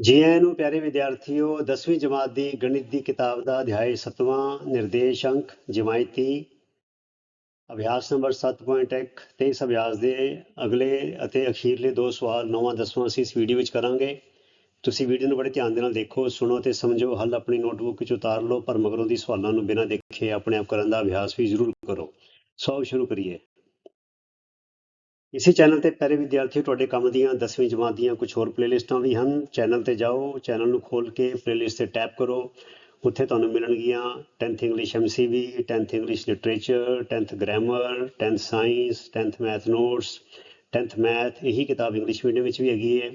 ਜੀ ਆਇਆਂ ਨੂੰ ਪਿਆਰੇ ਵਿਦਿਆਰਥੀਓ 10ਵੀਂ ਜਮਾਤ ਦੀ ਗਣਿਤ ਦੀ ਕਿਤਾਬ ਦਾ ਅਧਿਆਇ 7ਵਾਂ ਨਿਰਦੇਸ਼ ਅੰਕ ਜਮਾਇਤੀ ਅਭਿਆਸ ਨੰਬਰ 7.1 ਤੇ ਇਸ ਅਭਿਆਸ ਦੇ ਅਗਲੇ ਅਤੇ ਅਖੀਰਲੇ ਦੋ ਸਵਾਲ 9ਵਾਂ 10ਵਾਂ ਅਸੀਂ ਇਸ ਵੀਡੀਓ ਵਿੱਚ ਕਰਾਂਗੇ। ਤੁਸੀਂ ਵੀਡੀਓ ਨੂੰ ਬੜੇ ਧਿਆਨ ਦੇ ਨਾਲ ਦੇਖੋ, ਸੁਣੋ ਤੇ ਸਮਝੋ, ਹੱਲ ਆਪਣੀ ਨੋਟਬੁੱਕ ਵਿੱਚ ਉਤਾਰ ਲਓ, ਪਰ ਮਗਰੋਂ ਦੀ ਸਵਾਲਾਂ ਨੂੰ ਬਿਨਾਂ ਦੇਖੇ ਆਪਣੇ ਆਪ ਕਰਨ ਦਾ ਅਭਿਆਸ ਵੀ ਜ਼ਰੂਰ ਕਰੋ। ਸੋ ਸ਼ੁਰੂ ਕਰੀਏ। ਇਸੇ ਚੈਨਲ ਤੇ ਪਿਆਰੇ ਵਿਦਿਆਰਥੀਓ, ਤੁਹਾਡੇ ਕੰਮ ਦੀਆਂ 10ਵੀਂ ਜਮਾਤ ਦੀਆਂ ਕੁਝ ਹੋਰ ਪਲੇਲਿਸਟਾਂ ਵੀ ਹਨ। ਚੈਨਲ ਤੇ ਜਾਓ, ਚੈਨਲ ਨੂੰ ਖੋਲ ਕੇ ਪਲੇਲਿਸਟ ਤੇ ਟੈਪ ਕਰੋ। ਉੱਥੇ ਤੁਹਾਨੂੰ ਮਿਲਣਗੀਆਂ 10th English MCV 10th English literature 10th grammar 10th science 10th math notes 10th math ਇਹੀ ਕਿਤਾਬ ਇੰਗਲਿਸ਼ ਮੀਡੀਅਮ ਵਿੱਚ ਵੀ ਹੈਗੀ ਹੈ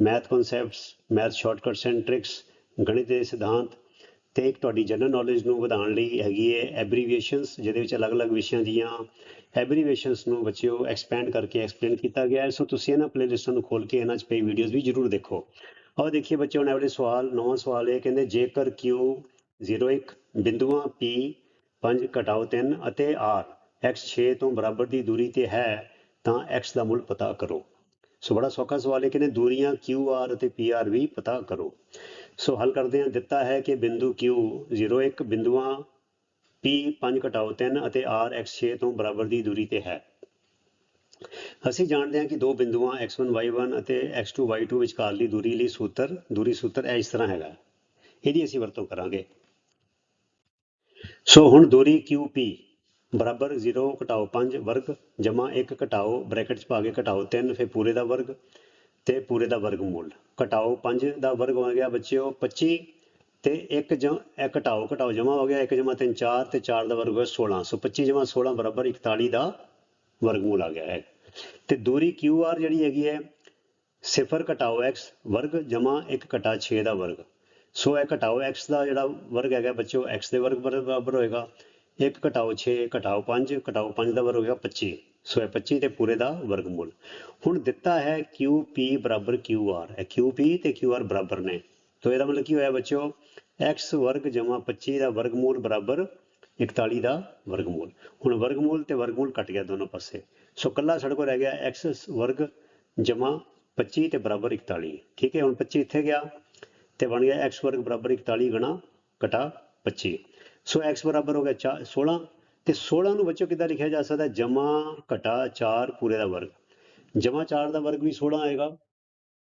math concepts math shortcuts and tricks ਗਣਿਤ ਦੇ ਸਿਧਾਂਤ ਤੇ ਇੱਕ ਤੁਹਾਡੀ ਜਨਰਲ ਨੌਲੇਜ ਨੂੰ ਵਧਾਉਣ ਲਈ ਹੈਗੀ ਹੈ ਐਬਰੀਵੀਏਸ਼ਨਸ ਜਿਹਦੇ ਵਿੱਚ ਅਲੱਗ-ਅਲੱਗ ਵਿਸ਼ਿਆਂ ਦੀਆਂ ਐਬਰੀਵੇਸ਼ਨਸ ਨੂੰ ਬੱਚਿਓ ਐਕਸਪੈਂਡ ਕਰਕੇ ਐਕਸਪਲੇਨ ਕੀਤਾ ਗਿਆ ਹੈ। ਸੋ ਤੁਸੀਂ ਇਹਨਾਂ ਪਲੇਲਿਸਟਾਂ ਨੂੰ ਖੋਲ ਕੇ ਇਹਨਾਂ 'ਚ ਪਈ ਵੀਡੀਓਜ਼ ਵੀ ਜ਼ਰੂਰ ਦੇਖੋ। ਆਓ ਦੇਖੀਏ ਬੱਚਿਓ, ਹੁਣ ਅਗਲੇ ਸਵਾਲ ਨੌਵਾਂ ਸਵਾਲ ਇਹ ਕਹਿੰਦੇ ਜੇਕਰ Q 01 ਬਿੰਦੂਆਂ P 5 ਘਟਾਓ 3 ਅਤੇ R, x 6 ਤੋਂ ਬਰਾਬਰ ਦੀ ਦੂਰੀ ਤੇ ਹੈ, ਤਾਂ x ਦਾ ਮੁੱਲ ਪਤਾ ਕਰੋ। ਸੋ ਬੜਾ ਸੌਖਾ ਸਵਾਲ ਹੈ ਕਹਿੰਦੇ ਦੂਰੀਆਂ QR ਅਤੇ PR ਵੀ ਪਤਾ ਕਰੋ। ਸੋ ਹੱਲ ਕਰਦੇ ਹਾਂ। ਦਿੱਤਾ ਹੈ ਕਿ ਬਿੰਦੂ Q 01 ਬਿੰਦੂਆਂ P 5 ਘਟਾਓ 3 ਅਤੇ R x 6 ਤੋਂ ਬਰਾਬਰ ਦੀ ਦੂਰੀ ਤੇ ਹੈ। ਅਸੀਂ ਜਾਣਦੇ ਹਾਂ ਕਿ ਦੋ ਬਿੰਦੂਆਂ x1 y1 ਅਤੇ x2 y2 ਵਿਚਕਾਰਲੀ ਦੂਰੀ ਲਈ ਸੂਤਰ, ਦੂਰੀ ਸੂਤਰ ਇਹ ਇਸ ਤਰ੍ਹਾਂ ਹੈਗਾ। ਇਹਦੀ ਅਸੀਂ ਵਰਤੋਂ ਕਰਾਂਗੇ। ਸੋ ਹੁਣ ਦੂਰੀ QP ਬਰਾਬਰ 0 ਘਟਾਓ 5 ਵਰਗ ਜਮਾ 1 ਘਟਾਓ ਬ੍ਰੈਕਟ ਚ ਪਾ ਕੇ ਘਟਾਓ 3 ਫਿਰ ਪੂਰੇ ਦਾ ਵਰਗ ਤੇ ਪੂਰੇ ਦਾ ਵਰਗਮੂਲ। ਘਟਾਓ 5 ਦਾ ਵਰਗ ਹੋ ਗਿਆ ਬੱਚਿਓ 25 ਤੇ 1 ਜਮ ਇਹ ਘਟਾਓ ਘਟਾਓ ਜਮਾ ਹੋ ਗਿਆ 1 ਜਮਾ 3 4 ਤੇ 4 ਦਾ ਵਰਗ ਹੋਇਆ 16 ਸੋ 25 ਜਮਾ 16 ਬਰਾਬਰ 41 ਦਾ ਵਰਗਮੂਲ ਆ ਗਿਆ ਹੈ। ਤੇ ਦੂਰੀ QR ਜਿਹੜੀ ਹੈਗੀ ਹੈ, ਸਿਫਰ ਘਟਾਓ x ਵਰਗ ਜਮਾ 1 ਘਟਾ 6 ਦਾ ਵਰਗ। ਸੋ ਇਹ ਘਟਾਓ x ਦਾ ਜਿਹੜਾ ਵਰਗ ਹੈਗਾ ਬੱਚਿਓ, x ਦੇ ਵਰਗ ਬਰਾਬਰ ਹੋਏਗਾ। 1 ਘਟਾਓ 6 ਘਟਾਓ 5 ਘਟਾਓ 5 ਦਾ ਵਰਗ ਹੋਏਗਾ 25 ਸੋ ਇਹ 25 ਤੇ ਪੂਰੇ ਦਾ ਵਰਗਮੂਲ। ਹੁਣ ਦਿੱਤਾ ਹੈ QP ਬਰਾਬਰ QR ਇਹ QP ਤੇ QR ਬਰਾਬਰ ਨੇ। ਤੋ ਇਹਦਾ ਮਤਲਬ ਕੀ ਹੋਇਆ ਬੱਚਿਓ? X ਵਰਗ 25 ਦਾ ਵਰਗਮੂਲ ਬਰਾਬਰ 41 ਦਾ ਵਰਗਮੂਲ। ਹੁਣ ਵਰਗਮੂਲ ਤੇ ਵਰਗਮੂਲ ਕੱਟ ਗਿਆ ਦੋਨੋਂ ਪਾਸੇ। ਸੋ ਕੱਲਾ ਸਾਡੇ ਕੋਲ ਰਹਿ ਗਿਆ x ਵਰਗ ਜਮਾ 25 ਤੇ ਬਰਾਬਰ 41 ਠੀਕ ਹੈ, ਹੁਣ 25 ਇੱਥੇ ਗਿਆ ਤੇ ਬਣ ਗਿਆ x ਵਰਗ ਬਰਾਬਰ 41 ਗਣਾ ਘਟਾ 25 ਸੋ x ਬਰਾਬਰ ਹੋ ਗਿਆ 16 ਤੇ 16 ਨੂੰ ਬੱਚੋ ਕਿੱਦਾਂ ਲਿਖਿਆ ਜਾ ਸਕਦਾ? ਜਮਾ ਘਟਾ 4 ਪੂਰੇ ਦਾ ਵਰਗ। ਜਮਾ 4 ਦਾ ਵਰਗ ਵੀ 16 ਆਏਗਾ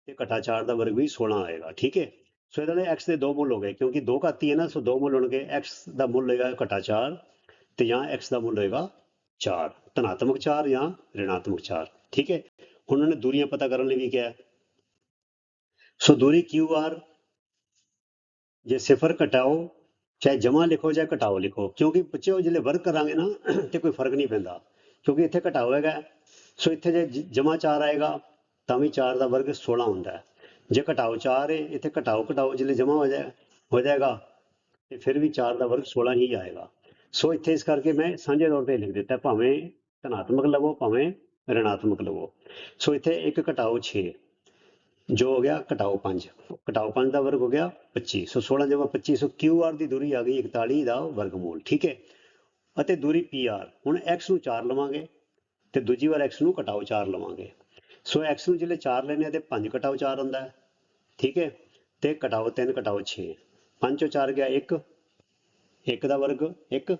ਤੇ ਘਟਾ 4 ਦਾ ਵਰਗ ਵੀ 16 ਆਏਗਾ, ਠੀਕ ਹੈ? ਸੋ ਇਹਦਾ ਨੇ x ਦੇ ਦੋ ਮੁੱਲ ਹੋ ਗਏ, ਕਿਉਂਕਿ ਦੋ ਘਾਤੀ ਹੈ ਨਾ, ਸੋ ਦੋ ਮੁੱਲ ਹੋਣਗੇ, x ਦਾ ਮੁੱਲ ਹੋਏਗਾ ਘਟਾ 4 ਤੇ ਜਾਂ x ਦਾ ਮੁੱਲ ਹੋਏਗਾ 4 ਧਨਾਤਮਕ 4 ਜਾਂ ઋਣਾਤਮਕ 4 ਠੀਕ ਹੈ? ਹੁਣ ਉਹਨਾਂ ਨੇ ਦੂਰੀਆਂ ਪਤਾ ਕਰਨ ਲਈ ਵੀ ਕਿਹਾ ਸੋ ਦੂਰੀ QR ਜੇ ਸਿਫਰ ਘਟਾਓ ਚਾਹੇ ਜਮਾ ਲਿਖੋ, ਚਾਹੇ ਘਟਾਓ ਲਿਖੋ, ਕਿਉਂਕਿ ਬੱਚਿਓ ਜਿਹੜੇ ਵਰਗ ਕਰਾਂਗੇ ਨਾ, ਤੇ ਕੋਈ ਫ਼ਰਕ ਨਹੀਂ ਪੈਂਦਾ, ਕਿਉਂਕਿ ਇੱਥੇ ਘਟਾਓ ਹੈਗਾ। ਸੋ ਇੱਥੇ ਜੇ ਜ- ਜਮਾ 4 ਆਏਗਾ, ਤਾਂ ਵੀ 4 ਦਾ ਵਰਗ 16 ਹੁੰਦਾ ਜੇ ਘਟਾਓ 4 ਹੈ ਇੱਥੇ ਘਟਾਓ ਘਟਾਓ ਜਿਹੜੇ ਜਮਾ ਹੋ ਜਾਏ, ਹੋ ਜਾਏਗਾ, ਤੇ ਫਿਰ ਵੀ 4 ਦਾ ਵਰਗ 16 ਹੀ ਆਏਗਾ। ਸੋ ਇੱਥੇ ਇਸ ਕਰਕੇ ਮੈਂ ਸਾਂਝੇ ਤੌਰ ਤੇ ਲਿਖ ਦਿੱਤਾ, ਭਾਵੇਂ ਧਨਾਤਮਕ ਲਵੋ, ਭਾਵੇਂ ઋਣਾਤਮਕ ਲਵੋ। ਸੋ ਇੱਥੇ 1 ਘਟਾਓ 6 ਜੋ ਹੋ ਗਿਆ, ਘਟਾਓ 5 ਘਟਾਓ 5 ਦਾ ਵਰਗ ਹੋ ਗਿਆ 25 ਸੋ 16 ਜਮਾ 25 ਸੋ QR ਦੀ ਦੂਰੀ ਆ ਗਈ 41 ਦਾ ਵਰਗਮੂਲ, ਠੀਕ ਹੈ? ਅਤੇ ਦੂਰੀ PR ਹੁਣ x ਨੂੰ 4 ਲਵਾਂਗੇ ਤੇ ਦੂਜੀ ਵਾਰ x ਨੂੰ ਘਟਾਓ 4 ਲਵਾਂਗੇ। ਸੋ x ਨੂੰ ਜਿਹੜੇ 4 ਲੈਣੇ ਆ ਤੇ 5 ਘਟਾਓ 4 ਹੁੰਦਾ ਹੈ, ਠੀਕ ਹੈ? ਤੇ ਘਟਾਓ 3 ਘਟਾਓ 6 5 ਚੋਂ 4 ਗਿਆ 1 1 ਦਾ ਵਰਗ 1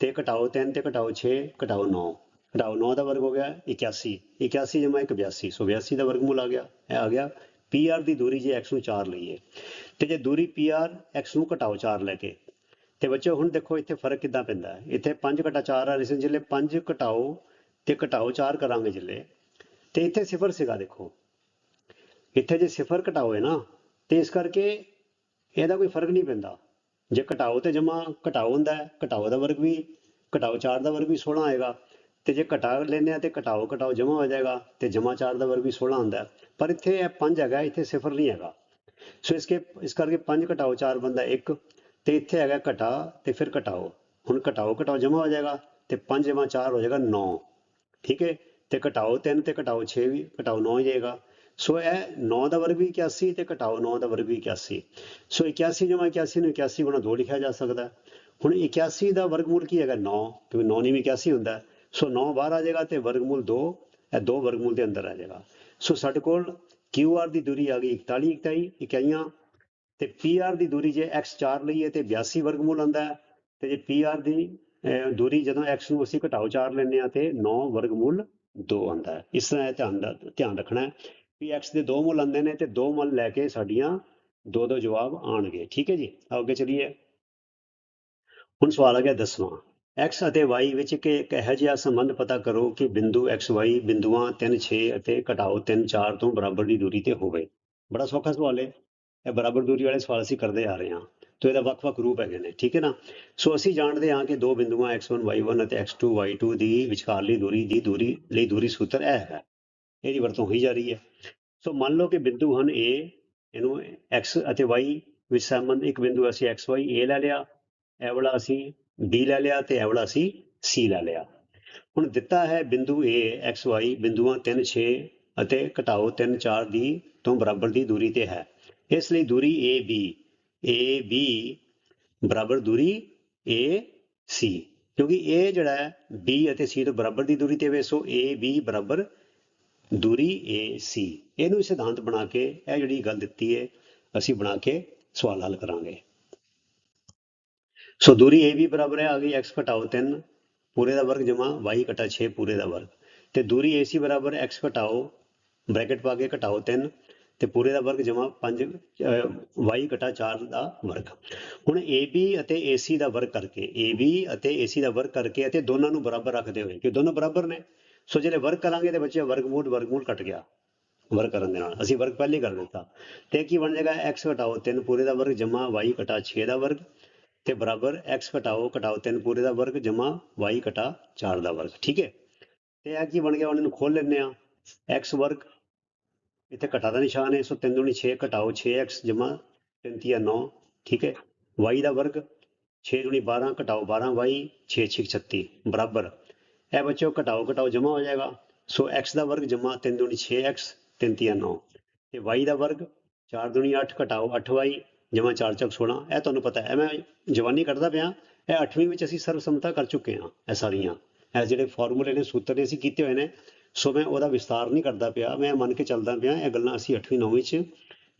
ਤੇ ਘਟਾਓ 3 ਤੇ ਘਟਾਓ 6 ਘਟਾਓ 9 ਘਟਾਓ 9 ਦਾ ਵਰਗ ਹੋ ਗਿਆ 81 81 ਜਮਾ 1 82 ਸੋ 82 ਦਾ ਵਰਗਮੂਲ ਆ ਗਿਆ, ਇਹ ਆ ਗਿਆ PR ਦੀ ਦੂਰੀ ਜੇ x ਨੂੰ 4 ਲਈਏ, ਤੇ ਜੇ ਦੂਰੀ PR x ਨੂੰ ਘਟਾਓ 4 ਲੈ ਕੇ, ਤੇ ਬੱਚਿਓ ਹੁਣ ਦੇਖੋ ਇੱਥੇ ਫ਼ਰਕ ਕਿੱਦਾਂ ਪੈਂਦਾ ਇੱਥੇ 5 ਘਟਾ 4 ਆ ਰਿਸਨ ਜਿਲੇ 5 ਘਟਾਓ ਤੇ ਘਟਾਓ 4 ਕਰਾਂਗੇ ਜਿਲੇ, ਤੇ ਇੱਥੇ ਸਿਫਰ ਸੀਗਾ ਦੇਖੋ, ਇੱਥੇ ਜੇ ਸਿਫਰ ਘਟਾਓ ਹੈ ਨਾ, ਤੇ ਇਸ ਕਰਕੇ ਇਹਦਾ ਕੋਈ ਫ਼ਰਕ ਨਹੀਂ ਪੈਂਦਾ, ਜੇ ਘਟਾਓ ਤੇ ਜਮਾ ਘਟਾਓ ਹੁੰਦਾ ਹੈ, ਘਟਾਓ ਦਾ ਵਰਗ ਵੀ, ਘਟਾਓ 4 ਦਾ ਵਰਗ ਵੀ 16 ਆਏਗਾ ਤੇ ਜੇ ਘਟਾ ਲੈਂਦੇ ਆ ਤੇ ਘਟਾਓ ਘਟਾਓ ਜਮਾ ਹੋ ਜਾਏਗਾ ਤੇ ਜਮਾ 4 ਦਾ ਵਰਗ ਵੀ 16 ਹੁੰਦਾ ਪਰ ਇੱਥੇ ਇਹ 5 ਹੈਗਾ, ਇੱਥੇ ਸਿਫਰ ਨਹੀਂ ਹੈਗਾ। ਸੋ ਇਸਕੇ ਇਸ ਕਰਕੇ 5 ਘਟਾਓ 4 ਬੰਦਾ 1 ਤੇ ਇੱਥੇ ਹੈਗਾ ਘਟਾ ਤੇ ਫਿਰ ਘਟਾਓ। ਹੁਣ ਘਟਾਓ ਘਟਾਓ ਜਮਾ ਹੋ ਜਾਏਗਾ ਤੇ 5 ਜਮਾ 4 ਹੋ ਜਾਏਗਾ 9 ਠੀਕ ਹੈ? ਤੇ ਘਟਾਓ 3 ਤੇ ਘਟਾਓ 6 ਵੀ, ਘਟਾਓ 9 ਹੋ ਜਾਏਗਾ। ਸੋ ਇਹ 9 ਦਾ ਵਰਗ ਵੀ 81 ਤੇ ਘਟਾਓ 9 ਦਾ ਵਰਗ ਵੀ 81 ਸੋ 81 ਜਮਾ 81 ਨੂੰ 81 ਗੁਣਾ 2 ਲਿਖਿਆ ਜਾ ਸਕਦਾ ਹੁਣ 81 ਦਾ ਵਰਗਮੂਲ ਕੀ ਹੈਗਾ? 9 ਕਿਉਂਕਿ 9 ਨਹੀਂ ਵੀ 81 ਹੁੰਦਾ। ਸੋ 9 ਬਾਹਰ ਆ ਜਾਏਗਾ ਤੇ ਵਰਗਮੂਲ 2 ਇਹ 2 ਵਰਗਮੂਲ ਦੇ ਅੰਦਰ ਆ ਜਾਏਗਾ। ਸੋ ਸਾਡੇ ਕੋਲ QR ਦੀ ਦੂਰੀ ਆ ਗਈ 41 ਇਕਾਈ ਇਕਾਈਆਂ, ਤੇ PR ਦੀ ਦੂਰੀ ਜੇ x 4 ਲਈਏ ਤੇ 82 ਵਰਗਮੂਲ ਆਉਂਦਾ ਹੈ। ਤੇ ਜੇ PR ਦੀ ਦੂਰੀ ਜਦੋਂ x ਨੂੰ ਅਸੀਂ ਘਟਾਓ 4 ਲੈਂਦੇ ਆ ਤੇ 9 ਵਰਗਮੂਲ 2 ਆਉਂਦਾ ਹੈ। ਇਸ ਤਰ੍ਹਾਂ ਇਹ ਧਿਆਨ ਦਾ, ਧਿਆਨ ਰੱਖਣਾ ਹੈ ਵੀ x ਦੇ ਦੋ ਮੁੱਲ ਆਉਂਦੇ ਨੇ ਤੇ ਦੋ ਮੁੱਲ ਲੈ ਕੇ ਸਾਡੀਆਂ ਦੋ ਦੋ ਜਵਾਬ ਆਣਗੇ ਠੀਕ ਹੈ ਜੀ? ਅੱਗੇ ਚਲੀਏ। ਹੁਣ ਸਵਾਲ ਆ ਗਿਆ ਦਸਵਾਂ। X ਅਤੇ y ਵਿੱਚ ਕਿ ਇੱਕ ਇਹੋ ਜਿਹਾ ਸੰਬੰਧ ਪਤਾ ਕਰੋ ਕਿ ਬਿੰਦੂ x y ਬਿੰਦੂਆਂ 3 6 ਅਤੇ ਘਟਾਓ 3 4 ਤੋਂ ਬਰਾਬਰ ਦੀ ਦੂਰੀ ਤੇ ਹੋਵੇ। ਬੜਾ ਸੌਖਾ ਸਵਾਲ ਹੈ ਇਹ ਬਰਾਬਰ ਦੂਰੀ ਵਾਲੇ ਸਵਾਲ ਅਸੀਂ ਕਰਦੇ ਆ ਰਹੇ ਹਾਂ। ਤੋਂ ਇਹਦਾ ਵੱਖ-ਵੱਖ ਰੂਪ ਹੈਗੇ ਨੇ, ਠੀਕ ਹੈ ਨਾ? ਸੋ ਅਸੀਂ ਜਾਣਦੇ ਹਾਂ ਕਿ ਦੋ ਬਿੰਦੂਆਂ x1 y1 ਅਤੇ x2 y2 ਦੀ ਵਿਚਕਾਰਲੀ ਦੂਰੀ ਦੀ ਦੂਰੀ ਲਈ ਦੂਰੀ ਸੂਤਰ ਇਹ ਹੈਗਾ। ਇਹਦੀ ਵਰਤੋਂ ਹੋਈ ਜਾ ਰਹੀ ਹੈ। ਸੋ ਮੰਨ ਲਓ ਕਿ ਬਿੰਦੂ ਹਨ A, ਇਹਨੂੰ x ਅਤੇ y ਵਿੱਚ ਸੰਬੰਧ ਇੱਕ ਬਿੰਦੂ ਅਸੀਂ xy A ਲੈ ਲਿਆ। ਇਹ ਵਾਲਾ ਅਸੀਂ B ਲੈ ਲਿਆ ਤੇ ਇਹ ਸੀ ਅਸੀਂ ਲੈ ਲਿਆ। ਹੁਣ ਦਿੱਤਾ ਹੈ ਬਿੰਦੂ A xy ਬਿੰਦੂਆਂ 3 6 ਅਤੇ ਘਟਾਓ 3 4 ਦੀ ਤੋਂ ਬਰਾਬਰ ਦੀ ਦੂਰੀ ਤੇ ਹੈ। ਇਸ ਲਈ ਦੂਰੀ AB AB ਬਰਾਬਰ ਦੂਰੀ AC ਕਿਉਂਕਿ ਇਹ ਜਿਹੜਾ ਹੈ, B ਅਤੇ C ਤੋਂ ਬਰਾਬਰ ਦੀ ਦੂਰੀ ਤੇ ਵੇ, ਸੋ AB ਬਰਾਬਰ ਦੂਰੀ AC ਇਹਨੂੰ ਸਿਧਾਂਤ ਬਣਾ ਕੇ ਇਹ ਜਿਹੜੀ ਗੱਲ ਦਿੱਤੀ ਹੈ, ਅਸੀਂ ਬਣਾ ਕੇ ਸਵਾਲ ਹੱਲ ਕਰਾਂਗੇ। ਸੋ ਦੂਰੀ AB ਬਰਾਬਰ ਹੈ, ਆ ਗਈ x ਘਟਾਓ 3 ਪੂਰੇ ਦਾ ਵਰਗ ਜਮਾ y ਘਟਾ 6 ਪੂਰੇ ਦਾ ਵਰਗ। ਤੇ ਦੂਰੀ AC ਬਰਾਬਰ x ਘਟਾਓ, ਬ੍ਰੈਕਟ ਪਾ ਕੇ ਘਟਾਓ 3 ਤੇ ਪੂਰੇ ਦਾ ਵਰਗ ਜਮਾ 5 y ਘਟਾ 4 ਦਾ ਵਰਗ। ਹੁਣ AB ਅਤੇ AC ਦਾ ਵਰਗ ਕਰਕੇ AB ਅਤੇ AC ਦਾ ਵਰਗ ਕਰਕੇ ਅਤੇ ਦੋਨਾਂ ਨੂੰ ਬਰਾਬਰ ਰੱਖਦੇ ਹੋਏ ਕਿ ਦੋਨੋਂ ਬਰਾਬਰ ਨੇ? ਸੋ ਜਿਹੜੇ ਵਰਗ ਕਰਾਂਗੇ ਤੇ ਬੱਚੇ ਵਰਗਮੂਲ ਵਰਗਮੂਲ ਕੱਟ ਗਿਆ, ਵਰਗ ਕਰਨ ਦੇ ਨਾਲ। ਅਸੀਂ ਵਰਗ ਪਹਿਲੇ ਕਰ ਦਿੱਤਾ। ਤੇ ਕੀ ਬਣ ਜਾਏਗਾ? X ਘਟਾਓ 3 ਪੂਰੇ ਦਾ ਵਰਗ ਜਮਾ y ਘਟਾ 6 ਦਾ ਵਰਗ। ਤੇ ਬਰਾਬਰ x ਘਟਾਓ ਘਟਾਓ 3 ਪੂਰੇ ਦਾ ਵਰਗ ਜਮਾ y ਘਟਾ 4 ਦਾ ਵਰਗ, ਠੀਕ ਹੈ? ਤੇ ਇਹ ਕੀ ਬਣ ਗਿਆ? ਉਹਨਾਂ ਨੂੰ ਖੋਲ ਲੈਂਦੇ ਆ x ਵਰਗ ਇੱਥੇ ਘਟਾ ਦਾ ਨਿਸ਼ਾਨ ਹੈ, ਸੋ 3 ਦੁਣੀ 6 ਘਟਾਓ 6x ਜਮਾ 3 ਤੀਆ 9 ਠੀਕ ਹੈ? y ਦਾ ਵਰਗ 6 ਦੁਣੀ 12 ਘਟਾਓ 12y 6 6 36 ਬਰਾਬਰ। ਇਹ ਬੱਚੋ ਘਟਾਓ ਘਟਾਓ ਜਮਾ ਹੋ ਜਾਏਗਾ। ਸੋ x ਦਾ ਵਰਗ ਜਮਾ 3 ਦੁਣੀ 6x 3 ਤੀਆ 9 ਤੇ y ਦਾ ਵਰਗ 4 ਦੁਣੀ 8 ਘਟਾਓ 8y ਜਮਾ ਚਾਰ ਚੱਕ 16 ਇਹ ਤੁਹਾਨੂੰ ਪਤਾ ਹੈ, ਇਹ ਮੈਂ ਜਵਾਨੀ ਕੱਢਦਾ ਪਿਆ, ਇਹ 8ਵੀਂ ਵਿੱਚ ਅਸੀਂ ਸਰਵਸੰਮਤਾ ਕਰ ਚੁੱਕੇ ਹਾਂ, ਇਹ ਸਾਰੀਆਂ। ਇਹ ਜਿਹੜੇ ਫਾਰਮੂਲੇ ਨੇ, ਸੂਤਰ ਨੇ ਅਸੀਂ ਕੀਤੇ ਹੋਏ ਨੇ, ਸੋ ਮੈਂ ਉਹਦਾ ਵਿਸਤਾਰ ਨਹੀਂ ਕਰਦਾ ਪਿਆ, ਮੈਂ ਮੰਨ ਕੇ ਚੱਲਦਾ ਪਿਆ, ਇਹ ਗੱਲਾਂ ਅਸੀਂ 8ਵੀਂ 9ਵੀਂ ਚ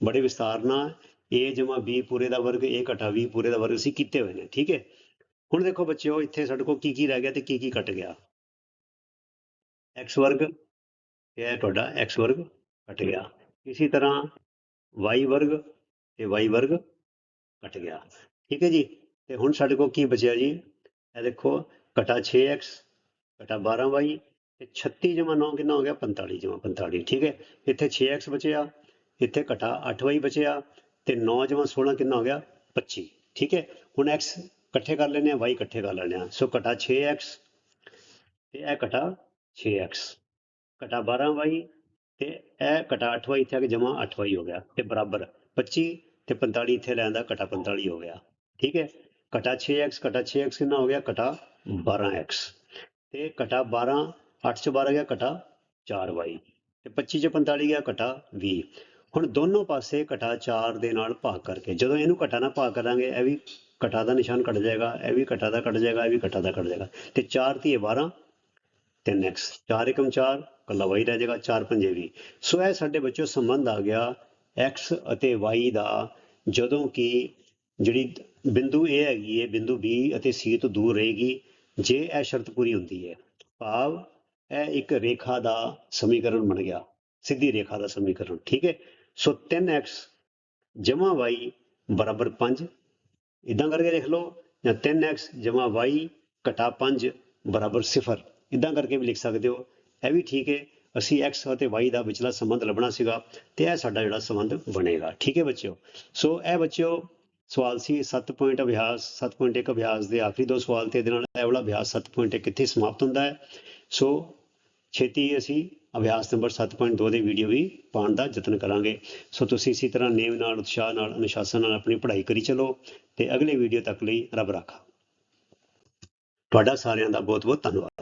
ਬੜੇ ਵਿਸਤਾਰ ਨਾਲ, a ਜਮਾ b ਪੂਰੇ ਦਾ ਵਰਗ, a ਘਟਾ b ਪੂਰੇ ਦਾ ਵਰਗ ਅਸੀਂ ਕੀਤੇ ਹੋਏ ਨੇ, ਠੀਕ ਹੈ? ਹੁਣ ਦੇਖੋ ਬੱਚਿਓ, ਇੱਥੇ ਸਾਡੇ ਕੋਲ ਕੀ ਕੀ ਰਹਿ ਗਿਆ ਤੇ ਕੀ ਕੀ ਕੱਟ ਗਿਆ? X ਵਰਗ, ਇਹ ਤੁਹਾਡਾ x ਵਰਗ ਕੱਟ ਗਿਆ। ਇਸੇ ਤਰ੍ਹਾਂ y ਵਰਗ ਤੇ y ਵਰਗ ਕੱਟ ਗਿਆ। ਠੀਕ ਹੈ ਜੀ? ਤੇ ਹੁਣ ਸਾਡੇ ਕੋਲ ਕੀ ਬਚਿਆ ਜੀ? ਇਹ ਦੇਖੋ, ਘਟਾ 6x ਘਟਾ 12y ਤੇ 36 ਜਮਾ 9 ਕਿੰਨਾ ਹੋ ਗਿਆ? 45 ਜਮਾ 45 ਠੀਕ ਹੈ? ਇੱਥੇ 6x ਬਚਿਆ, ਇੱਥੇ ਘਟਾ 8y ਬਚਿਆ, ਤੇ 9 ਜਮਾ 16 ਕਿੰਨਾ ਹੋ ਗਿਆ? 25 ਠੀਕ ਹੈ? ਹੁਣ x ਇਕੱਠੇ ਕਰ ਲੈਣੇ ਆ y ਇਕੱਠੇ ਕਰ ਲੈਣੇ ਆ ਸੋ ਘਟਾ 6x ਤੇ ਇਹ ਘਟਾ 6x ਘਟਾ 12y ਤੇ ਇਹ ਘਟਾ 8y ਇੱਥੇ ਆ ਕੇ ਜਮਾ 8y ਹੋ ਗਿਆ, ਤੇ ਬਰਾਬਰ। 25 ਤੇ 45 ਇੱਥੇ ਲੈਂਦਾ ਘਟਾ 45 ਹੋ ਗਿਆ। ਠੀਕ ਹੈ? ਘਟਾ 6x ਘਟਾ 6x ਕਿੰਨਾ ਹੋ ਗਿਆ? ਘਟਾ 12x ਤੇ ਘਟਾ 12 8 ਚ 12 ਗਿਆ ਘਟਾ 4y ਤੇ 25 ਚ 45 ਗਿਆ ਘਟਾ 20 ਹੁਣ ਦੋਨੋਂ ਪਾਸੇ ਘਟਾ 4 ਦੇ ਨਾਲ ਭਾਗ ਕਰਕੇ ਜਦੋਂ ਇਹਨੂੰ ਘਟਾ ਨਾਲ ਭਾਗ ਕਰਾਂਗੇ ਇਹ ਵੀ ਘਟਾ ਦਾ ਨਿਸ਼ਾਨ ਕੱਟ ਜਾਏਗਾ ਇਹ ਵੀ ਘਟਾ ਦਾ ਕੱਟ ਜਾਏਗਾ ਇਹ ਵੀ ਘਟਾ ਦਾ ਕੱਟ ਜਾਏਗਾ। ਤੇ 4 ਧੀਏ 12 3x 4 ਏਕਮ 4 ਕੱਲਾ y ਰਹਿ ਜਾਏਗਾ 4 ਪੰਜੇ 20 ਸੋ ਇਹ ਸਾਡੇ ਬੱਚੋ ਸੰਬੰਧ ਆ ਗਿਆ x ਅਤੇ y ਦਾ ਜਦੋਂ ਕਿ ਜਿਹੜੀ ਬਿੰਦੂ A ਹੈਗੀ ਹੈ, ਬਿੰਦੂ B ਅਤੇ C ਤੋਂ ਦੂਰ ਰਹੇਗੀ, ਜੇ ਇਹ ਸ਼ਰਤ ਪੂਰੀ ਹੁੰਦੀ ਹੈ, ਭਾਵ ਇਹ ਇੱਕ ਰੇਖਾ ਦਾ ਸਮੀਕਰਨ ਬਣ ਗਿਆ, ਸਿੱਧੀ ਰੇਖਾ ਦਾ ਸਮੀਕਰਨ, ਠੀਕ ਹੈ? ਸੋ 3x ਜਮਾ y ਬਰਾਬਰ 5 ਇਦਾਂ ਕਰਕੇ ਲਿਖ ਲਓ, ਜਾਂ 3x ਜਮਾ y ਘਟਾ 5 ਬਰਾਬਰ 0 ਇਦਾਂ ਕਰਕੇ ਵੀ ਲਿਖ ਸਕਦੇ ਹੋ, ਇਹ ਵੀ ਠੀਕ ਹੈ। ਅਸੀਂ x ਅਤੇ y ਦਾ ਵਿਚਲਾ ਸੰਬੰਧ ਲੱਭਣਾ ਸੀਗਾ ਤੇ ਇਹ ਸਾਡਾ ਜਿਹੜਾ ਸੰਬੰਧ ਬਣੇਗਾ। ਠੀਕ ਹੈ ਬੱਚਿਓ? ਸੋ ਇਹ ਬੱਚਿਓ ਸਵਾਲ ਸੀ 7 ਪੁਆਇੰਟ ਅਭਿਆਸ 7.1 ਅਭਿਆਸ ਦੇ ਆਖਰੀ ਦੋ ਸਵਾਲ ਤੇ ਇਹਦੇ ਨਾਲ ਇਹ ਵਾਲਾ ਅਭਿਆਸ 7.1 ਕਿੱਥੇ ਸਮਾਪਤ ਹੁੰਦਾ ਹੈ? ਸੋ ਛੇਤੀ ਅਸੀਂ ਅਭਿਆਸ ਨੰਬਰ 7.2 ਦੇ ਵੀਡੀਓ ਵੀ ਪਾਉਣ ਦਾ ਯਤਨ ਕਰਾਂਗੇ। ਸੋ ਤੁਸੀਂ ਇਸੇ ਤਰ੍ਹਾਂ ਨੇਮ ਨਾਲ, ਉਤਸ਼ਾਹ ਨਾਲ, ਅਨੁਸ਼ਾਸਨ ਨਾਲ ਆਪਣੀ ਪੜ੍ਹਾਈ ਕਰੀ ਚਲੋ ਤੇ ਅਗਲੇ ਵੀਡੀਓ ਤੱਕ ਲਈ ਰੱਬ ਰਾਖਾ। ਤੁਹਾਡਾ ਸਾਰਿਆਂ ਦਾ ਬਹੁਤ ਬਹੁਤ ਧੰਨਵਾਦ।